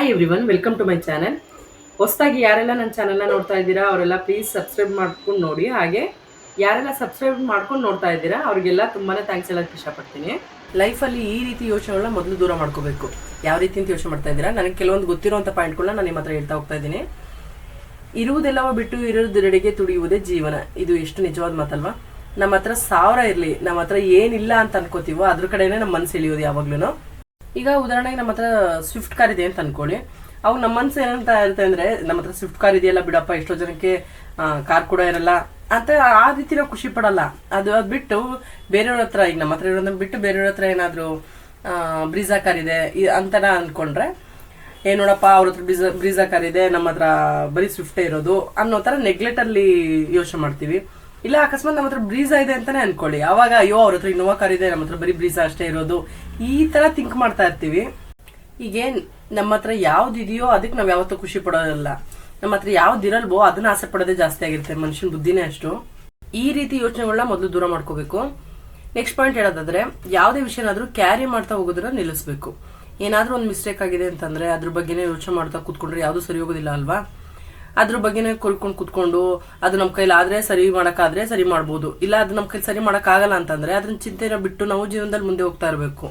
Hi everyone welcome to my channel ಹೊಸದಾಗಿ ಯಾರೆಲ್ಲ ನನ್ನ ಚಾನೆಲ್ನ ನೋಡ್ತಾ ಇದ್ದೀರಾ, ಅವರೆಲ್ಲ ಪ್ಲೀಸ್ ಸಬ್ಸ್ಕ್ರೈಬ್ ಮಾಡ್ಕೊಂಡು ನೋಡಿ. ಹಾಗೆ ಯಾರೆಲ್ಲ ಸಬ್ಸ್ಕ್ರೈಬ್ ಮಾಡ್ಕೊಂಡು ನೋಡ್ತಾ ಇದ್ದೀರಾ, ಅವರಿಗೆಲ್ಲ ತುಂಬಾ ಥ್ಯಾಂಕ್ಸ್ ಹೇಳೋಕ್ಕೆ ಇಷ್ಟಪಡ್ತೀನಿ. ಲೈಫಲ್ಲಿ ಈ ರೀತಿ ಯೋಚನೆಗಳನ್ನ ಮೊದಲು ದೂರ ಮಾಡ್ಕೋಬೇಕು. ಯಾವ ರೀತಿ ಅಂತ ಯೋಚನೆ ಮಾಡ್ತಾ ಇದ್ದೀರಾ? ನನಗೆ ಕೆಲವೊಂದು ಗೊತ್ತಿರುವಂಥ ಪಾಯಿಂಟ್ಗಳನ್ನ ನಾನು ನಿಮ್ಮ ಹತ್ರ ಹೇಳ್ತಾ ಹೋಗ್ತಾ ಇದ್ದೀನಿ. ಇರುವುದೆಲ್ಲವ ಬಿಟ್ಟು ಇರೋದೆಡೆಗೆ ತುಡಿಯುವುದೇ ಜೀವನ. ಇದು ಎಷ್ಟು ನಿಜವಾದ ಮಾತಲ್ವಾ? ನಮ್ಮ ಹತ್ರ ಸಾವಿರ ಇರಲಿ ನಮ್ಮ ಹತ್ರ ಏನಿಲ್ಲ ಅಂತ ಅನ್ಕೋತೀವೋ, ಅದ್ರ ಕಡೆನೇ ನಮ್ಮ ಮನಸ್ಸು ಎಳಿಯೋದು ಯಾವಾಗ್ಲೂ ಈಗ ಉದಾಹರಣೆಗೆ ನಮ್ಮ ಹತ್ರ ಸ್ವಿಫ್ಟ್ ಕಾರ್ ಇದೆ ಅಂತ ಅನ್ಕೊಳ್ಳಿ. ಅವಾಗ ನಮ್ಮ ಮನ್ಸು ಏನಂತ ಇರುತ್ತೆ ಅಂದ್ರೆ, ನಮ್ಮ ಹತ್ರ ಸ್ವಿಫ್ಟ್ ಕಾರ್ ಇದೆಯಲ್ಲ ಬಿಡಪ್ಪ ಎಷ್ಟೋ ಜನಕ್ಕೆ ಕಾರ್ ಕೂಡ ಇರಲ್ಲ. ಅಂತ ಆ ರೀತಿ ನಾವು ಖುಷಿ ಪಡಲ್ಲ. ಅದು ಅದು ಬಿಟ್ಟು ಬೇರೆಯವ್ರ ಹತ್ರ, ಈಗ ನಮ್ಮ ಹತ್ರ ಇರೋದನ್ನ ಬಿಟ್ಟು ಬೇರೆಯವ್ರ ಹತ್ರ ಏನಾದ್ರು ಬ್ರೀಜಾ ಕಾರ್ ಇದೆ ಅಂತಾನ ಅನ್ಕೊಂಡ್ರೆ, ಏ ನೋಡಪ್ಪ, ಅವ್ರ ಹತ್ರ ಬ್ರೀಜಾ ಬ್ರೀಜಾ ಕಾರ್ ಇದೆ, ನಮ್ಮ ಹತ್ರ ಬರೀ ಸ್ವಿಫ್ಟೇ ಇರೋದು ಅನ್ನೋ ತರ ನೆಗ್ಲೆಕ್ಟ್ ಅಲ್ಲಿ ಯೋಚನೆ ಮಾಡ್ತೀವಿ. ಇಲ್ಲ, ಅಕಸ್ಮಾತ್ ನಮ್ಮ ಹತ್ರ ಬ್ರೀಜಾ ಇದೆ ಅಂತಾನೆ ಅನ್ಕೊಳ್ಳಿ. ಅವಾಗ, ಅಯ್ಯೋ, ಅವ್ರ ಹತ್ರ ಇನ್ನೋವಾ ಕಾರ್ ಇದೆ, ನಮ್ಮ ಹತ್ರ ಬರೀ ಬ್ರೀಜಾ ಅಷ್ಟೇ ಇರೋದು. ಈ ತರ ಥಿಂಕ್ ಮಾಡ್ತಾ ಇರ್ತೀವಿ. ಈಗೇನ್ ನಮ್ಮ ಹತ್ರ ಯಾವ್ದಿದೆಯೋ ಅದಕ್ಕೆ ನಾವ್ ಯಾವತ್ತೂ ಖುಷಿ ಪಡೋದಿಲ್ಲ. ನಮ್ಮ ಹತ್ರ ಯಾವ್ದು ಇರಲ್ವೋ ಅದನ್ನ ಆಸೆ ಪಡೋದೇ ಜಾಸ್ತಿ ಆಗಿರುತ್ತೆ ಮನುಷ್ಯನ ಬುದ್ಧಿನೇ ಅಷ್ಟು. ಈ ರೀತಿ ಯೋಚನೆಗಳನ್ನ ಮೊದಲು ದೂರ ಮಾಡ್ಕೋಬೇಕು. ನೆಕ್ಸ್ಟ್ ಪಾಯಿಂಟ್ ಹೇಳೋದಾದ್ರೆ, ಯಾವುದೇ ವಿಷಯನಾದ್ರೂ ಕ್ಯಾರಿ ಮಾಡ್ತಾ ಹೋಗೋದನ್ನ ನಿಲ್ಲಿಸ್ಬೇಕು. ಏನಾದ್ರೂ ಒಂದು ಮಿಸ್ಟೇಕ್ ಆಗಿದೆ ಅಂತಂದ್ರೆ ಅದ್ರ ಬಗ್ಗೆನೇ ಯೋಚನೆ ಮಾಡ್ತಾ ಕೂತ್ಕೊಂಡ್ರೆ ಯಾವುದು ಸರಿ ಹೋಗೋದಿಲ್ಲ ಅಲ್ವಾ? ಅದ್ರ ಬಗ್ಗೆನೇ ಕೊರ್ಕೊಂಡು ಕೂತ್ಕೊಂಡು ಅದು ನಮ್ಮ ಕೈಲಿ ಆದ್ರೆ ಸರಿ ಮಾಡಕ್ಕಾದ್ರೆ ಸರಿ ಮಾಡ್ಬೋದು. ಇಲ್ಲ ಅದು ನಮ್ಮ ಕೈಲಿ ಸರಿ ಆಗಲ್ಲ ಅಂತಂದ್ರೆ ಅದನ್ನ ಚಿಂತೆನ ಬಿಟ್ಟು ನಾವು ಜೀವನದಲ್ಲಿ ಮುಂದೆ ಹೋಗ್ತಾ ಇರಬೇಕು.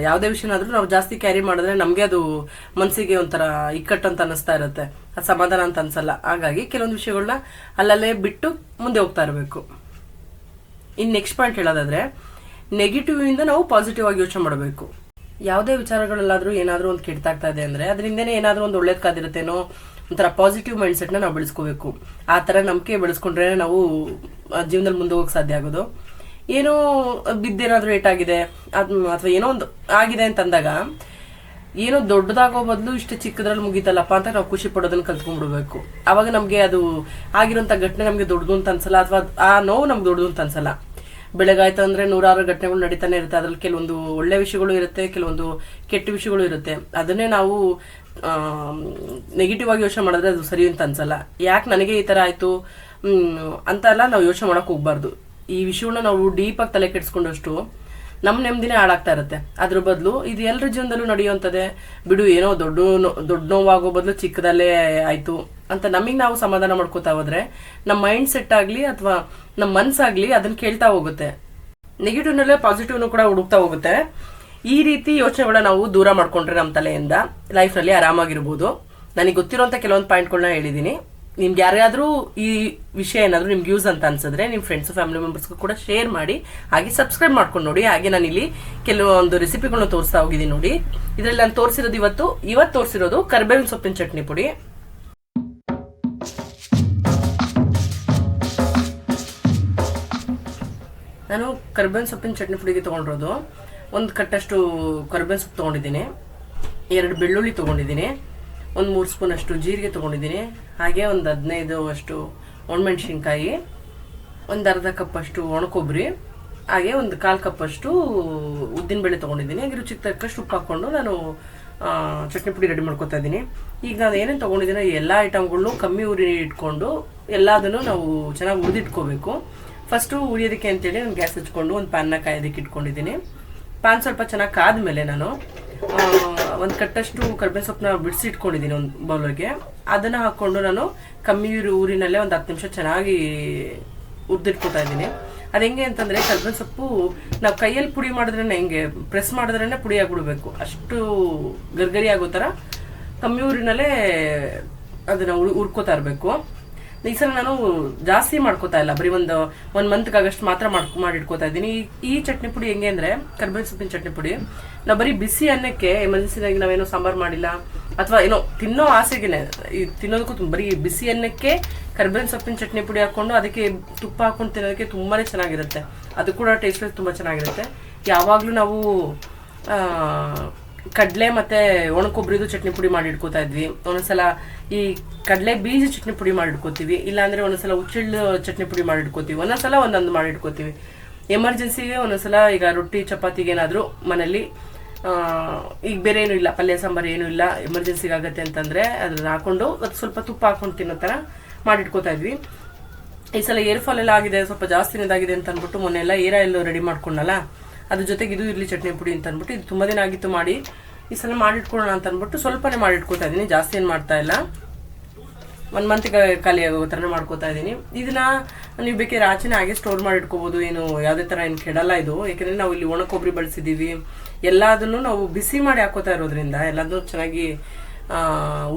ಯಾವುದೇ ವಿಷಯನಾದ್ರೂ ನಾವು ಜಾಸ್ತಿ ಕ್ಯಾರಿ ಮಾಡಿದ್ರೆ ನಮಗೆ ಅದು ಮನಸ್ಸಿಗೆ ಒಂಥರ ಇಕ್ಕಟ್ಟು ಅಂತ ಅನಿಸ್ತಾ ಇರುತ್ತೆ. ಅದು ಸಮಾಧಾನ ಅಂತ ಅನ್ಸಲ್ಲ. ಹಾಗಾಗಿ ಕೆಲವೊಂದು ವಿಷಯಗಳನ್ನ ಅಲ್ಲಲ್ಲೇ ಬಿಟ್ಟು ಮುಂದೆ ಹೋಗ್ತಾ ಇರಬೇಕು. ಇನ್ ನೆಕ್ಸ್ಟ್ ಪಾಯಿಂಟ್ ಹೇಳೋದಾದ್ರೆ ನೆಗೆಟಿವ್ ಇಂದ ನಾವು ಪಾಸಿಟಿವ್ ಆಗಿ ಯೋಚನೆ ಮಾಡಬೇಕು. ಯಾವುದೇ ವಿಚಾರಗಳಲ್ಲಾದ್ರೂ ಏನಾದರೂ ಒಂದು ಕೆಟ್ಟಾಗ್ತಾ ಇದೆ ಅಂದ್ರೆ, ಅದರಿಂದನೇ ಏನಾದರೂ ಒಂದು ಒಳ್ಳೇದು ಕಾದಿರುತ್ತೇನೋ ಒಂಥರ ಪಾಸಿಟಿವ್ ಮೈಂಡ್ಸೆಟ್ನ ನಾವು ಬೆಳೆಸ್ಕೋಬೇಕು. ಆ ಥರ ನಂಬಿಕೆ ಬೆಳೆಸ್ಕೊಂಡ್ರೆ ನಾವು ಜೀವನದಲ್ಲಿ ಮುಂದೆ ಹೋಗಕ್ಕೆ ಸಾಧ್ಯ ಆಗೋದು. ಏನೋ ಬಿದ್ದೇನಾದ್ರೂ ಆಗಿದೆ ಅಥವಾ ಏನೋ ಒಂದು ಆಗಿದೆ ಅಂತಂದಾಗ, ಏನೋ ದೊಡ್ಡದಾಗೋ ಬದಲು ಇಷ್ಟು ಚಿಕ್ಕದ್ರಲ್ಲಿ ಮುಗೀತಲ್ಲಪ್ಪ ಅಂತ ನಾವು ಖುಷಿ ಪಡೋದನ್ನ ಕಲ್ತ್ಕೊಂಡ್ಬಿಡ್ಬೇಕು. ಅವಾಗ ನಮ್ಗೆ ಅದು ಆಗಿರೋಂಥ ಘಟನೆ ನಮ್ಗೆ ದೊಡ್ಡದು ಅಂತ ಅನ್ಸಲ್ಲ, ಅಥವಾ ಆ ನೋವು ನಮ್ಗೆ ದೊಡ್ಡದು ಅಂತ ಅನ್ಸಲ್ಲ. ಬೆಳಗಾಯ್ತು ಅಂದ್ರೆ ನೂರಾರು ಘಟನೆಗಳು ನಡೀತಾನೆ ಇರುತ್ತೆ, ಅದ್ರಲ್ಲಿ ಕೆಲವೊಂದು ಒಳ್ಳೆ ವಿಷಯಗಳು ಇರುತ್ತೆ, ಕೆಲವೊಂದು ಕೆಟ್ಟ ವಿಷಯಗಳು ಇರುತ್ತೆ. ಅದನ್ನೇ ನಾವು ನೆಗೆಟಿವ್ ಆಗಿ ಯೋಚನೆ ಮಾಡಿದ್ರೆ ಅದು ಸರಿ ಅಂತ ಅನ್ಸಲ್ಲ. ಯಾಕೆ ನನಗೆ ಈ ತರ ಆಯ್ತು? ಅಂತ ನಾವು ಯೋಚನೆ ಮಾಡಕ್ ಹೋಗ್ಬಾರ್ದು. ಈ ವಿಷಯವನ್ನ ನಾವು ಡೀಪ್ ಆಗಿ ತಲೆ ಕೆಡಿಸ್ಕೊಂಡಷ್ಟು ನಮ್ಮ ನೆಮ್ಮದಿನೇ ಹಾಳಾಗ್ತಾ ಇರುತ್ತೆ. ಅದ್ರ ಬದಲು ಇದು ಎಲ್ಲರ ಜೀವನದಲ್ಲೂ ನಡೆಯುವಂಥದ್ದೇ ಬಿಡು, ಏನೋ ದೊಡ್ಡ ದೊಡ್ಡ ನೋವಾಗೋ ಬದಲು ಚಿಕ್ಕದಲ್ಲೇ ಆಯ್ತು ಅಂತ ನಮಗೆ ನಾವು ಸಮಾಧಾನ ಮಾಡ್ಕೋತಾ ಹೋದ್ರೆ ನಮ್ಮ ಮೈಂಡ್ ಸೆಟ್ ಆಗಲಿ ಅಥವಾ ನಮ್ಮ ಮನಸ್ಸಾಗಲಿ ಅದನ್ನ ಕೇಳ್ತಾ ಹೋಗುತ್ತೆ. ನೆಗೆಟಿವ್ನಲ್ಲೇ ಪಾಸಿಟಿವ್ನು ಕೂಡ ಹುಡುಕ್ತಾ ಹೋಗುತ್ತೆ. ಈ ರೀತಿ ಯೋಚನೆಗಳನ್ನ ನಾವು ದೂರ ಮಾಡ್ಕೊಂಡ್ರೆ ನಮ್ಮ ತಲೆಯಿಂದ ಲೈಫ್ನಲ್ಲಿ ಆರಾಮಾಗಿರ್ಬೋದು. ನನಗೆ ಗೊತ್ತಿರೋಂಥ ಕೆಲವೊಂದು ಪಾಯಿಂಟ್ಗಳನ್ನ ಹೇಳಿದ್ದೀನಿ ನಿಮ್ಗೆ ಯಾರ್ಯಾದ್ರೂ ಈ ವಿಷಯ ಏನಾದರೂ ನಿಮ್ಗೆ ಯೂಸ್ ಅಂತ ಅನ್ಸಿದ್ರೆ ನಿಮ್ಮ ಫ್ರೆಂಡ್ಸ್ ಫ್ಯಾಮಿಲಿ ಮೆಂಬರ್ಸ್ಗೂ ಕೂಡ ಶೇರ್ ಮಾಡಿ, ಹಾಗೆ ಸಬ್ಸ್ಕ್ರೈಬ್ ಮಾಡ್ಕೊಂಡು ನೋಡಿ. ಹಾಗೆ ನಾನು ಇಲ್ಲಿ ಕೆಲವೊಂದು ರೆಸಿಪಿಗಳನ್ನ ತೋರಿಸ್ತಾ ಹೋಗಿದ್ದೀನಿ ನೋಡಿ. ಇದರಲ್ಲಿ ನಾನು ತೋರಿಸಿರೋದು ಇವತ್ತು ಇವತ್ತು ತೋರಿಸಿರೋದು ಕರ್ಬೇವಿನ ಸೊಪ್ಪಿನ ಚಟ್ನಿ ಪುಡಿ. ನಾನು ಕರ್ಬೇವಿನ ಸೊಪ್ಪಿನ ಚಟ್ನಿ ಪುಡಿಗೆ ತೊಗೊಂಡಿರೋದು. ಒಂದು ಕಟ್ಟಷ್ಟು ಕರ್ಬೇವಿನ ಸೊಪ್ಪು ತೊಗೊಂಡಿದ್ದೀನಿ. ಎರಡು ಬೆಳ್ಳುಳ್ಳಿ ತೊಗೊಂಡಿದ್ದೀನಿ. ಒಂದು ಮೂರು ಸ್ಪೂನ್ ಅಷ್ಟು ಜೀರಿಗೆ ತೊಗೊಂಡಿದ್ದೀನಿ. ಹಾಗೆ ಒಂದು ಹದಿನೈದು ಅಷ್ಟು ಒಣಮೆಣ್ಸಿನ್ಕಾಯಿ, ಒಂದು ಅರ್ಧ ಕಪ್ ಅಷ್ಟು ಒಣಕೊಬ್ಬರಿ, ಹಾಗೆ ಒಂದು ಕಾಲು ಕಪ್ ಅಷ್ಟು ಉದ್ದಿನಬೇಳೆ ತೊಗೊಂಡಿದ್ದೀನಿ. ಹಾಗೆ ರುಚಿಗೆ ತಕ್ಕಷ್ಟು ಉಪ್ಪು ಹಾಕ್ಕೊಂಡು ನಾನು ಚಟ್ನಿ ಪುಡಿ ರೆಡಿ ಮಾಡ್ಕೊತಾ ಇದ್ದೀನಿ. ಈಗ ನಾನು ಏನೇನು ತೊಗೊಂಡಿದ್ದೀನಿ ಎಲ್ಲ ಐಟಮ್ಗಳನ್ನೂ ಕಮ್ಮಿ ಉರಿ ಇಟ್ಕೊಂಡು ಎಲ್ಲದನ್ನು ನಾವು ಚೆನ್ನಾಗಿ ಉರಿದಿಟ್ಕೋಬೇಕು ಫಸ್ಟು ಉರಿಯೋದಕ್ಕೆ ಅಂತೇಳಿ ನಾನು ಗ್ಯಾಸ್ ಹಚ್ಕೊಂಡು ಒಂದು ಪ್ಯಾನ್ನ ಕಾಯೋದಕ್ಕೆ ಇಟ್ಕೊಂಡಿದ್ದೀನಿ. ಪ್ಯಾನ್ ಸ್ವಲ್ಪ ಚೆನ್ನಾಗಿ ಕಾದ್ಮೇಲೆ ನಾನು ಒಂದು ಕಟ್ಟಷ್ಟು ಕರ್ಬೇವಿನ ಸೊಪ್ಪನ್ನ ಬಿಡಿಸಿ ಇಟ್ಕೊಂಡಿದ್ದೀನಿ ಒಂದು ಬೌಲ್ಗೆ ಅದನ್ನು ಹಾಕ್ಕೊಂಡು ನಾನು ಕಮ್ಮಿ ಊರಿನಲ್ಲೇ ಒಂದು ಹತ್ತು ನಿಮಿಷ ಚೆನ್ನಾಗಿ ಉದ್ದಿಟ್ಕೊತಾ ಇದ್ದೀನಿ. ಅದು ಹೆಂಗೆ ಅಂತಂದರೆ ಕರ್ಬೇವಿನ ಸೊಪ್ಪು ನಾವು ಕೈಯಲ್ಲಿ ಪುಡಿ ಮಾಡಿದ್ರೇ ಹೆಂಗೆ, ಪ್ರೆಸ್ ಮಾಡಿದ್ರೇ ಪುಡಿ ಆಗಿಬಿಡ್ಬೇಕು. ಅಷ್ಟು ಗರ್ಗರಿ ಆಗೋ ಥರ ಕಮ್ಮಿ ಊರಿನಲ್ಲೇ ಅದನ್ನು ಉರ್, ಉರ್ಕೋತಾ ಇರಬೇಕು. ಈ ಸಲ ನಾನು ಜಾಸ್ತಿ ಮಾಡ್ಕೋತಾ ಇಲ್ಲ. ಬರೀ ಒಂದು ಒಂದು ಮಂತ್ಗಾಗಷ್ಟು ಮಾತ್ರ ಮಾಡ್ಕೊ ಮಾಡಿ ಇಟ್ಕೋತಾ ಇದ್ದೀನಿ. ಈ- ಚಟ್ನಿ ಪುಡಿ ಹೆಂಗೆ ಅಂದರೆ, ಕರ್ಬೇವಿನ ಸೊಪ್ಪಿನ ಚಟ್ನಿ ಪುಡಿ. ನಾವು ಬರೀ ಬಿಸಿ ಅನ್ನಕ್ಕೆ ಎಮರ್ಜೆನ್ಸಿನಾಗಿ ನಾವೇನೋ ಸಾಂಬಾರು ಮಾಡಿಲ್ಲ. ಅಥವಾ ಏನೋ ತಿನ್ನೋ ಆಸೆಗೆನೆ, ಈ ತಿನ್ನೋದಕ್ಕೂ ಬರೀ ಬಿಸಿ ಅನ್ನಕ್ಕೆ ಕರ್ಬೇವಿನ ಸೊಪ್ಪಿನ ಚಟ್ನಿ ಪುಡಿ ಹಾಕೊಂಡು ಅದಕ್ಕೆ ತುಪ್ಪ ಹಾಕೊಂಡು ತಿನ್ನೋದಕ್ಕೆ ತುಂಬಾನೇ ಚೆನ್ನಾಗಿರುತ್ತೆ. ಅದು ಕೂಡ ಟೇಸ್ಟ್ ತುಂಬ ಚೆನ್ನಾಗಿರುತ್ತೆ. ಯಾವಾಗಲೂ ನಾವು ಕಡಲೆ ಮತ್ತೆ ಒಣಕೊಬ್ಬರಿದು ಚಟ್ನಿ ಪುಡಿ ಮಾಡಿ ಇಟ್ಕೋತಾ ಇದ್ವಿ. ಒಂದೊಂದ್ಸಲ ಈ ಕಡಲೆ ಬೀಜ ಚಟ್ನಿ ಪುಡಿ ಮಾಡಿ ಇಟ್ಕೋತೀವಿ. ಇಲ್ಲಾಂದ್ರೆ ಒಂದೊಂದ್ಸಲ ಉಚ್ಚಿಳ್ಳು ಚಟ್ನಿ ಪುಡಿ ಮಾಡಿ ಇಟ್ಕೋತೀವಿ. ಒಂದೊಂದ್ಸಲ ಒಂದೊಂದು ಮಾಡಿ ಇಟ್ಕೋತೀವಿ. ಎಮರ್ಜೆನ್ಸಿಗೆ ಒಂದೊಂದ್ಸಲ ಈಗ ರೊಟ್ಟಿ, ಚಪಾತಿಗೆ ಏನಾದರೂ ಮನೇಲಿ ಈಗ ಬೇರೆ ಏನು ಇಲ್ಲ. ಪಲ್ಯ, ಸಾಂಬಾರು ಏನು ಇಲ್ಲ. ಎಮರ್ಜೆನ್ಸಿಗೆ ಆಗತ್ತೆ ಅಂತಂದ್ರೆ ಅದನ್ನ ಹಾಕೊಂಡು ಅದು ಸ್ವಲ್ಪ ತುಪ್ಪ ಹಾಕೊಂಡು ತಿನ್ನೋ ಥರ ಮಾಡಿ ಇಟ್ಕೋತಾ ಇದ್ವಿ. ಈ ಸಲ ಏರ್ ಫಾಲ್ ಎಲ್ಲ ಆಗಿದೆ. ಸ್ವಲ್ಪ ಜಾಸ್ತಿನೇ ಇದಾಗಿದೆ ಅಂತ ಅಂದ್ಬಿಟ್ಟು ಮೊನ್ನೆ ಎಲ್ಲ ಏರ ಎಲ್ಲ ರೆಡಿ ಮಾಡ್ಕೊಂಡಲ್ಲ. ಅದ್ರ ಜೊತೆಗೆ ಇದು ಇರ್ಲಿ ಚಟ್ನಿ ಪುಡಿ ಅಂತ ಅಂದ್ಬಿಟ್ಟು ಇದು ತುಂಬಾ ದಿನ ಆಗಿತ್ತು ಮಾಡಿ ಈ ಸಲ ಮಾಡಿಟ್ಕೊಳ್ಳೋಣ ಅಂತ ಅಂದ್ಬಿಟ್ಟು ಸ್ವಲ್ಪನೇ ಮಾಡಿಟ್ಕೊತಾ ಇದ್ದೀನಿ, ಜಾಸ್ತಿ ಏನು ಮಾಡ್ತಾ ಇಲ್ಲ. ಒನ್ ಮಂತ್ ಖಾಲಿ ಆಗೋ ಥರನೇ ಮಾಡ್ಕೋತಾ ಇದ್ದೀನಿ. ಇದನ್ನ ನೀವು ಬೇಕಾದ್ರೆ ಆಚೆನೇ ಹಾಗೆ ಸ್ಟೋರ್ ಮಾಡಿ ಇಟ್ಕೋಬೋದು ಏನು ಯಾವುದೇ ಥರ ಏನು ಕೆಡಲ್ಲ ಇದು. ಯಾಕೆಂದರೆ ನಾವು ಇಲ್ಲಿ ಒಣ ಕೊಬ್ಬರಿ ಬಳಸಿದ್ದೀವಿ ಎಲ್ಲದನ್ನು ನಾವು ಬಿಸಿ ಮಾಡಿ ಹಾಕೋತಾ ಇರೋದ್ರಿಂದ ಎಲ್ಲದೂ ಚೆನ್ನಾಗಿ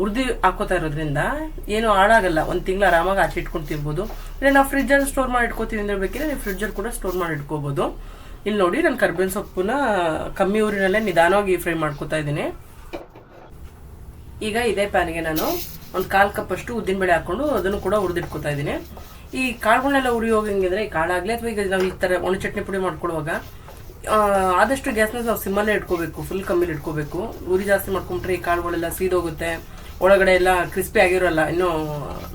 ಉರ್ದಿ ಹಾಕೋತಾ ಇರೋದ್ರಿಂದ ಏನು ಹಾಳಾಗಲ್ಲ. ಒಂದು ತಿಂಗಳು ಆರಾಮಾಗಿ ಆಚೆ ಇಟ್ಕೊಂಡು ತಿನ್ಬೋದು. ಇಲ್ಲ ನಾವು ಫ್ರಿಜ್ಜಲ್ಲಿ ಸ್ಟೋರ್ ಮಾಡಿ ಇಟ್ಕೋತೀವಿ ಅಂದ್ರೆ ಬೇಕಿದ್ರೆ ನೀವು ಫ್ರಿಜ್ಜಲ್ಲಿ ಕೂಡ ಸ್ಟೋರ್ ಮಾಡಿ ಇಟ್ಕೋಬೋದು ಇಲ್ಲಿ ನೋಡಿ, ನಾನು ಕರ್ಬೇವಿನ ಸೊಪ್ಪನ್ನ ಕಮ್ಮಿ ಊರಿನಲ್ಲೇ ನಿಧಾನವಾಗಿ ಫ್ರೈ ಮಾಡ್ಕೋತಾ ಇದ್ದೀನಿ. ಈಗ ಇದೇ ಪ್ಯಾನ್ಗೆ ನಾನು ಒಂದು ಕಾಲು ಕಪ್ ಅಷ್ಟು ಉದ್ದಿನಬೇಳೆ ಹಾಕೊಂಡು ಅದನ್ನು ಕೂಡ ಹುರಿದಿಟ್ಕೊತಾ ಇದ್ದೀನಿ. ಈ ಕಾಳುಗಳನ್ನೆಲ್ಲ ಉರಿ ಹೋಗಂಗಿದ್ರೆ ಈ ಕಾಳಾಗಲಿ ಅಥವಾ ಈಗ ನಾವು ಈ ಥರ ಒಣ ಚಟ್ನಿ ಪುಡಿ ಮಾಡ್ಕೊಳ್ಳುವಾಗ ಆದಷ್ಟು ಗ್ಯಾಸ್ನ ನಾವು ಸಿಮ್ಮಲ್ಲೇ ಇಟ್ಕೋಬೇಕು ಫುಲ್ ಕಮ್ಮಿಲಿ ಇಟ್ಕೋಬೇಕು. ಉರಿ ಜಾಸ್ತಿ ಮಾಡ್ಕೊಂಬಿಟ್ರೆ ಈ ಕಾಳುಗಳೆಲ್ಲ ಸೀದೋಗುತ್ತೆ. ಒಳಗಡೆ ಎಲ್ಲ ಕ್ರಿಸ್ಪಿ ಆಗಿರೋಲ್ಲ, ಇನ್ನೂ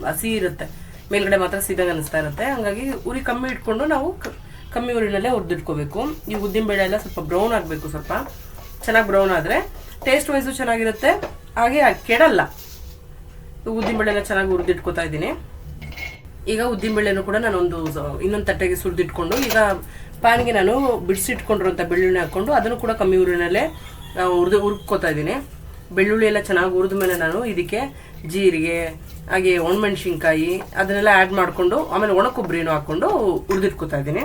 ಹಸಿ ಇರುತ್ತೆ. ಮೇಲ್ಗಡೆ ಮಾತ್ರ ಸೀದಾಗ ಅನಿಸ್ತಾ ಇರುತ್ತೆ. ಹಂಗಾಗಿ ಉರಿ ಕಮ್ಮಿ ಇಟ್ಕೊಂಡು ನಾವು ಕಮ್ಮಿ ಊರಿನಲ್ಲೇ ಹುರಿದಿಟ್ಕೋಬೇಕು. ಈ ಉದ್ದಿನಬೇಳೆ ಎಲ್ಲ ಸ್ವಲ್ಪ ಬ್ರೌನ್ ಆಗಬೇಕು ಸ್ವಲ್ಪ. ಚೆನ್ನಾಗಿ ಬ್ರೌನ್ ಆದರೆ ಟೇಸ್ಟ್ ವೈಸು ಚೆನ್ನಾಗಿರುತ್ತೆ. ಹಾಗೆ ಕೆಡಲ್ಲ. ಉದ್ದಿನಬೇಳೆ ಎಲ್ಲ ಚೆನ್ನಾಗಿ ಹುರಿದಿಟ್ಕೋತಾ ಇದ್ದೀನಿ. ಈಗ ಉದ್ದಿನಬೇಳೆನೂ ಕೂಡ ನಾನೊಂದು ಇನ್ನೊಂದು ತಟ್ಟೆಗೆ ಸುರಿದಿಟ್ಕೊಂಡು ಈಗ ಪ್ಯಾನ್ಗೆ ನಾನು ಬಿಡಿಸಿಟ್ಕೊಂಡಿರೋಂಥ ಬೆಳ್ಳುಳ್ಳಿ ಹಾಕ್ಕೊಂಡು ಅದನ್ನು ಕೂಡ ಕಮ್ಮಿ ಊರಿನಲ್ಲೇ ಹುರಿದು, ಹುರ್ಕೋತಾ ಇದ್ದೀನಿ. ಬೆಳ್ಳುಳ್ಳಿ ಎಲ್ಲ ಚೆನ್ನಾಗಿ ಹುರಿದ ಮೇಲೆ ನಾನು ಇದಕ್ಕೆ ಜೀರಿಗೆ, ಹಾಗೆ ಒಣಮೆಣ್ಸಿನ್ಕಾಯಿ ಅದನ್ನೆಲ್ಲ ಆ್ಯಡ್ ಮಾಡಿಕೊಂಡು ಆಮೇಲೆ ಒಣ ಕೊಬ್ಬರಿನೂ ಹಾಕ್ಕೊಂಡು ಹುರಿದಿಟ್ಕೋತಾ ಇದ್ದೀನಿ.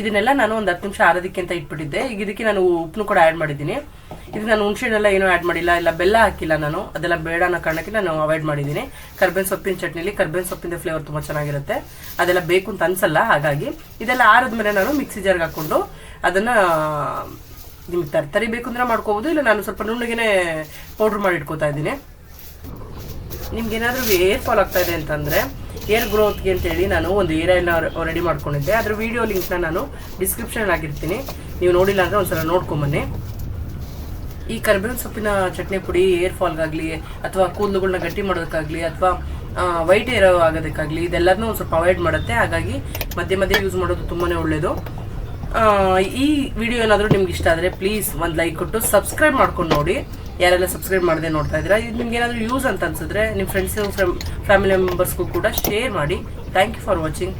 ಇದನ್ನೆಲ್ಲ ನಾನು ಒಂದು ಹತ್ತು ನಿಮಿಷ ಆರೋದಕ್ಕೆ ಅಂತ ಇಟ್ಬಿಟ್ಟಿದ್ದೆ. ಈಗ ಇದಕ್ಕೆ ನಾನು ಉಪ್ಪನ್ನು ಕೂಡ ಆ್ಯಡ್ ಮಾಡಿದ್ದೀನಿ. ಇದು ನಾನು ಹುಣಸೆಹಣ್ಣೆಲ್ಲ ಏನೂ ಆ್ಯಡ್ ಮಾಡಿಲ್ಲ. ಇಲ್ಲ, ಬೆಲ್ಲ ಹಾಕಿಲ್ಲ ನಾನು. ಅದೆಲ್ಲ ಬೇಡ ಅನ್ನೋ ಕಾರಣಕ್ಕೆ ನಾನು ಅವಾಯ್ಡ್ ಮಾಡಿದ್ದೀನಿ. ಕರ್ಬೇವಿನ ಸೊಪ್ಪಿನ ಚಟ್ನಿಲಿ ಕರ್ಬೇವಿನ ಸೊಪ್ಪಿನ ಫ್ಲೇವರ್ ತುಂಬ ಚೆನ್ನಾಗಿರುತ್ತೆ. ಅದೆಲ್ಲ ಬೇಕು ಅಂತ ಅನ್ಸಲ್ಲ, ಹಾಗಾಗಿ ಇದೆಲ್ಲ ಆರಿದ್ಮೇಲೆ ನಾನು ಮಿಕ್ಸಿ ಜಾರ್ಗೆ ಹಾಕ್ಕೊಂಡು ಅದನ್ನು, ನಿಮ್ಗೆ ತರ್ತರಿ ಬೇಕು ಅಂದ್ರೆ ಮಾಡ್ಕೋಬೋದು. ಇಲ್ಲ, ನಾನು ಸ್ವಲ್ಪ ನುಣ್ಣಗೆ ಪೌಡ್ರ್ ಮಾಡಿ ಇಟ್ಕೋತಾ ಇದ್ದೀನಿ. ನಿಮ್ಗೆ ಏನಾದರೂ ಏರ್ ಫಾಲ್ ಆಗ್ತಾ ಇದೆ ಅಂತಂದರೆ ಏರ್ ಗ್ರೋತ್ಗೆ ಅಂತೇಳಿ ನಾನು ಒಂದು ಏರ್ ಆಯಿಲ್ನ ರೆಡಿ ಮಾಡ್ಕೊಂಡಿದ್ದೆ. ಅದ್ರ ವಿಡಿಯೋ ಲಿಂಕ್ನ ನಾನು ಡಿಸ್ಕ್ರಿಪ್ಷನ್ ಆಗಿರ್ತೀನಿ ನೀವು ನೋಡಿಲ್ಲ ಅಂದರೆ ಒಂದ್ಸಲ ನೋಡ್ಕೊಂಬನ್ನಿ ಈ ಕರ್ಬೇವಿನ ಸೊಪ್ಪಿನ ಚಟ್ನಿ ಪುಡಿ ಏರ್ ಫಾಲ್ಗಾಗಲಿ ಅಥವಾ ಕೂದಲುಗಳನ್ನ ಗಟ್ಟಿ ಮಾಡೋದಕ್ಕಾಗಲಿ, ಅಥವಾ ವೈಟ್ ಏರ್ ಆಗೋದಕ್ಕಾಗಲಿ ಇದೆಲ್ಲದನ್ನೂ ಒಂದು ಸ್ವಲ್ಪ ಅವಾಯ್ಡ್ ಮಾಡುತ್ತೆ. ಹಾಗಾಗಿ ಮಧ್ಯೆ ಮಧ್ಯೆ ಯೂಸ್ ಮಾಡೋದು ತುಂಬಾ ಒಳ್ಳೆಯದು ಈ ವಿಡಿಯೋ ಏನಾದರೂ ನಿಮ್ಗೆ ಇಷ್ಟ ಆದರೆ ಪ್ಲೀಸ್ ಒಂದು ಲೈಕ್ ಕೊಟ್ಟು ಸಬ್ಸ್ಕ್ರೈಬ್ ಮಾಡ್ಕೊಂಡು ನೋಡಿ. ಯಾರೆಲ್ಲ ಸಬ್ಸ್ಕ್ರೈಬ್ ಮಾಡದೆ ನೋಡ್ತಾ ಇದ್ದೀರಾ, ಇದು ನಿಮ್ಗೆ ಏನಾದರೂ ಯೂಸ್ ಅಂತ ಅನ್ಸಿದ್ರೆ ನಿಮ್ಮ ಫ್ರೆಂಡ್ಸು ಫ್ಯಾಮಿಲಿ ಮೆಂಬರ್ಸ್ಗೂ ಕೂಡ ಶೇರ್ ಮಾಡಿ. Thank you for watching